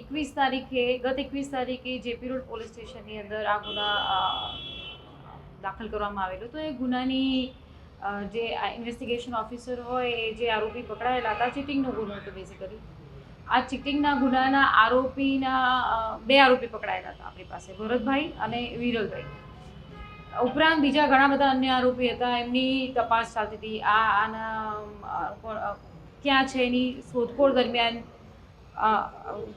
એકવીસ તારીખે, ગત એકવીસ તારીખે જેપી રોડ પોલીસ સ્ટેશનની અંદર આ ગુના દાખલ કરવામાં આવેલો. તો એ ગુનાની જે ઇન્વેસ્ટિગેશન ઓફિસર હોય, એ જે આરોપી પકડાયેલા હતા, ચીટિંગનો ગુનો હતો બેઝિકલી આ ચીટિંગના ગુનાના આરોપીના બે આરોપી પકડાયેલા હતા આપણી પાસે, ભરતભાઈ અને વિરલભાઈ. ઉપરાંત બીજા ઘણા બધા અન્ય આરોપી હતા, એમની તપાસ ચાલતી હતી. આ, આના ક્યાં છે એની શોધખોળ દરમિયાન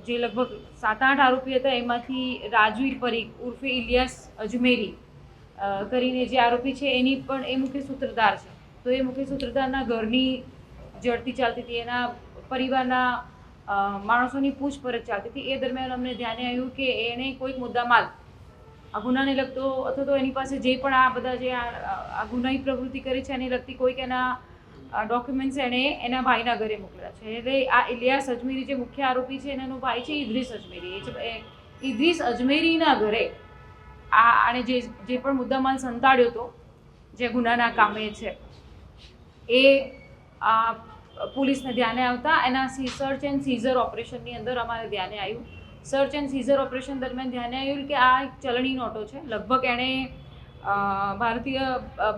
જે લગભગ સાત આઠ આરોપી હતા, એમાંથી રાજવીર પરીખ, ઉર્ફે ઇલિયાસ અજમેરી કરીને જે આરોપી છે, એની પણ એ મુખ્ય સૂત્રધાર છે. તો એ મુખ્ય સૂત્રધારના ઘરની જડતી ચાલતી હતી, એના પરિવારના માણસોની પૂછપરછ ચાલતી હતી. એ દરમિયાન અમને ધ્યાને આવ્યું કે એણે કોઈક મુદ્દામાલ, આ ગુનાને લગતો, અથવા તો એની પાસે જે પણ આ બધા જે આ ગુનાહી પ્રવૃત્તિ કરી છે, એને લગતી કોઈક એના ડોક્યુમેન્ટ્સ એણે એના ભાઈના ઘરે મોકલ્યા છે. એટલે આ ઇલિયાસ અજમેરી જે મુખ્ય આરોપી છે એનો ભાઈ છે ઇદ્રીસ અજમેરી. એ ઇદ્રીસ અજમેરીના ઘરે આ આણે જે જે પણ મુદ્દામાલ સંતાડ્યો હતો, જે ગુનાના કામે છે, એ પોલીસને ધ્યાને આવતા એના સર્ચ એન્ડ સીઝર ઓપરેશનની અંદર અમારે ધ્યાને આવ્યું. સર્ચ એન્ડ સીઝર ઓપરેશન દરમિયાન ધ્યાને આવ્યું કે આ એક ચલણી નોટો છે. લગભગ એણે ભારતીય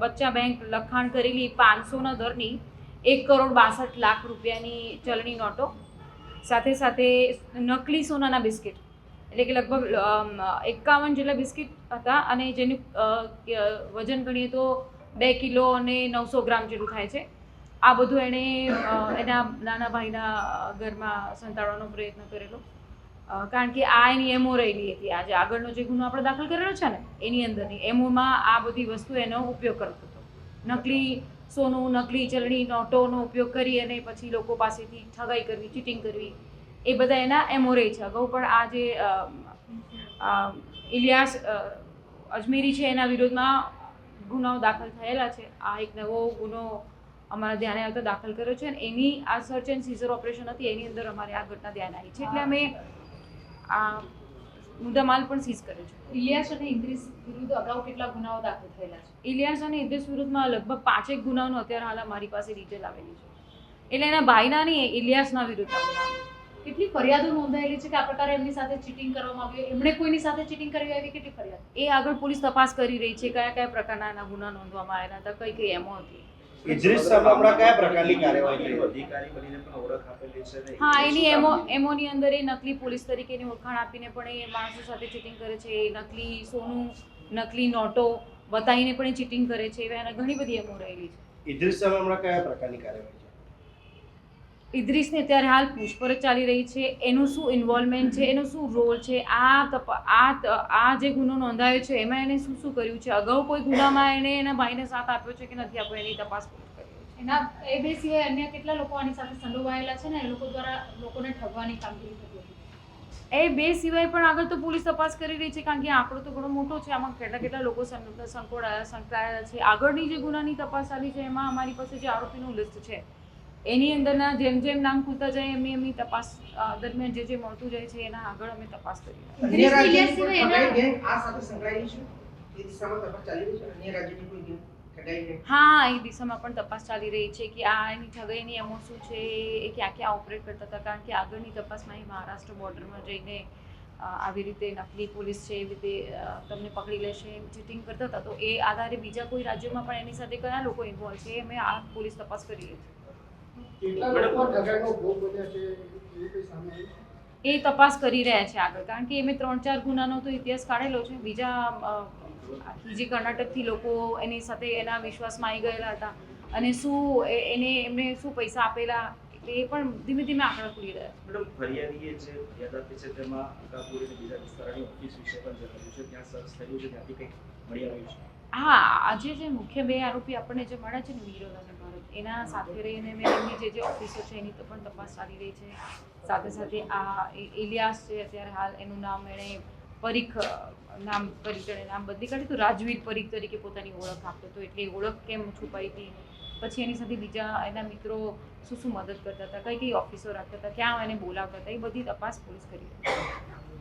બચ્ચા બેંક લખાણ કરેલી પાંચસોના દરની એક કરોડ બાસઠ લાખ રૂપિયાની ચલણી નોટો, સાથે સાથે નકલી સોનાના બિસ્કિટ. એટલે કે લગભગ એકાવન જેટલા બિસ્કિટ હતા અને જેનું વજન ગણીએ તો બે કિલો અને નવસો ગ્રામ જેટલું થાય છે. આ બધું એણે એના નાના ભાઈના ઘરમાં સંતાડવાનો પ્રયત્ન કરેલો. કારણ કે આ એની એમઓ રહેલી હતી. આજે આગળનો જે ગુનો આપણે દાખલ કરેલો છે ને, એની અંદરની એમોમાં આ બધી વસ્તુ એનો ઉપયોગ કરતો હતો. નકલી સોનું, નકલી ચલણી, નોટોનો ઉપયોગ કરી અને પછી લોકો પાસેથી ઠગાઈ કરવી, ચીટિંગ કરવી, એ બધા એના એમોરે છે. અગાઉ પણ આ જે ઇલિયાસ અજમેરી છે એના વિરોધમાં ગુનાઓ દાખલ થયેલા છે. આ એક નવો ગુનો અમારા ધ્યાને આવતા દાખલ કર્યો છે અને એની આ સર્ચ એન્ડ સીઝર ઓપરેશન હતી, એની અંદર અમારે આ ઘટના ધ્યાન આવી છે. એટલે અમે આ મુદ્દામાલ પણ સીઝ કર્યો છે. ઇલિયાસ અને ઇન્દ્રિસ વિરુદ્ધ અગાઉ કેટલા ગુનાઓ દાખલ થયેલા છે? ઇલિયાસ અને ઇદ્રિસ વિરુદ્ધમાં લગભગ પાંચેક ગુનાઓનો અત્યારે હાલ મારી પાસે ડિટેલ આવેલી છે. એટલે એના ભાઈના નહીં ઇલિયાસના વિરુદ્ધ કેટલી ફરિયાદો નોંધાયેલી છે કે આ પ્રકારે એમની સાથે ચીટિંગ કરવામાં આવ્યું? એમણે કોઈની સાથે ચીટિંગ કરી આવી કેટલી ફરિયાદ? એ આગળ પોલીસ તપાસ કરી રહી છે કયા કયા પ્રકારના એના ગુના નોંધવામાં આવ્યા હતા કઈ કઈ એમો હતી. ઇદ્રીસ સાહેબ હમણાં કયા પ્રકારની કાર્યવાહી અધિકારી બનીને પણ ઓળખ આપેલી છે ને હા એની એમો એમોની અંદર એ નકલી પોલીસ તરીકેની ઓળખાણ આપીને પણ એ માણસો સાથે ચીટિંગ કરે છે એ નકલી સોનું નકલી નોટો બતાવીને પણ એ ચીટિંગ કરે છે એવા એના ઘણી બધી એમો રહેલી છે. ઇદ્રીસ સાહેબ હમણાં કયા પ્રકારની કાર્યવાહી છે ઇદ્રીસને અત્યારે હાલ પૂછપરછ ચાલી રહી છે. એનું શું ઇન્વોલ્વમેન્ટ છે? એનો શું રોલ છે? આ તપ- આ આ જે ગુનો નોંધાયો છે એમાં એને શું શું કર્યું છે? અગાઉ કોઈ ગુનામાં એને એના ભાઈને સાથ આપ્યો છે કે નથી આપ્યો? એની તપાસ એના એ બે સિવાય અન્ય કેટલા લોકો આની સાથે સંડોવાયેલા છે ને? એ લોકો દ્વારા લોકોને ઠગવાની કામગીરી થતી હતી. એ બે સિવાય પણ આગળ તો પોલીસ તપાસ કરી રહી છે કારણ કે આંકડો તો ઘણો મોટો છે. આમાં કેટલા કેટલા લોકો સં- સંકોડાયા સંકળાયેલા છે. આગળની જે ગુનાની તપાસ ચાલી છે એમાં અમારી પાસે જે આરોપીનું લિસ્ટ છે એની અંદરના જેમ જેમ નામ ખુલતા જાય એમની એમની તપાસ દરમિયાન જે જે મળતું જાય છે એના આગળ અમે તપાસ કરી હા એ દિશામાં પણ તપાસ ચાલી રહી છે કે આ એની ઠગાઈની એમો શું છે એ ક્યાં ક્યાં ઓપરેટ કરતા હતા કારણ કે આગળની તપાસમાં એ મહારાષ્ટ્ર બોર્ડરમાં જઈને આવી રીતે નકલી પોલીસ છે એવી રીતે તમને પકડી લેશે એમ ચીટિંગ કરતા હતા. તો એ આધારે બીજા કોઈ રાજ્યોમાં પણ એની સાથે કયા લોકો ઇન્વોલ્વ છે એ અમે આ પોલીસ તપાસ કરી રહી છે. એ તપાસ કરી રહ્યા છે આગળ કારણ કે એમે ત્રણ ચાર ગુનાનો તો ઇતિહાસ કાઢેલો છે. બીજા આખી જે કર્ણાટકથી લોકો એની સાથે એના વિશ્વાસમાં આવી ગયેલા હતા. અને શું એને એમને શું પૈસા આપેલા એટલે એ પણ ધીમે ધીમે આગળ ખુલી રહ્યા છે. મેડમ ફરિયાદીએ જે ફરિયાદ આપી છે તેમાં અકાપુરી અને બીજા વિસ્તારની ઓફિસ વિશે પણ જણાવ્યું છે. ત્યાં સર્ચ થયું છે ત્યાંથી કંઈક મળી આવ્યું છે. હા, આજે જે મુખ્ય બે આરોપી આપણને જે મળ્યા છે ને વિરોધ ભરત, એના સાથે રહીને મેં એમની જે જે ઓફિસો છે, એની તો પણ તપાસ ચાલી રહી છે. સાથે સાથે આ ઇલિયાસ છે, અત્યારે હાલ એનું નામ એણે પરીખ, નામ પરીખડણે નામ બદલી કાઢ્યું તો રાજવીર પરીખ તરીકે પોતાની ઓળખ આપતો હતો એટલે ઓળખ કેમ છુપાઈ હતી? પછી એની સાથે બીજા એના મિત્રો શું શું મદદ કરતા હતા, કઈ કઈ ઓફિસો રાખતા હતા, ક્યાં એને બોલાવતા હતા, એ બધી તપાસ પોલીસ કરી. છે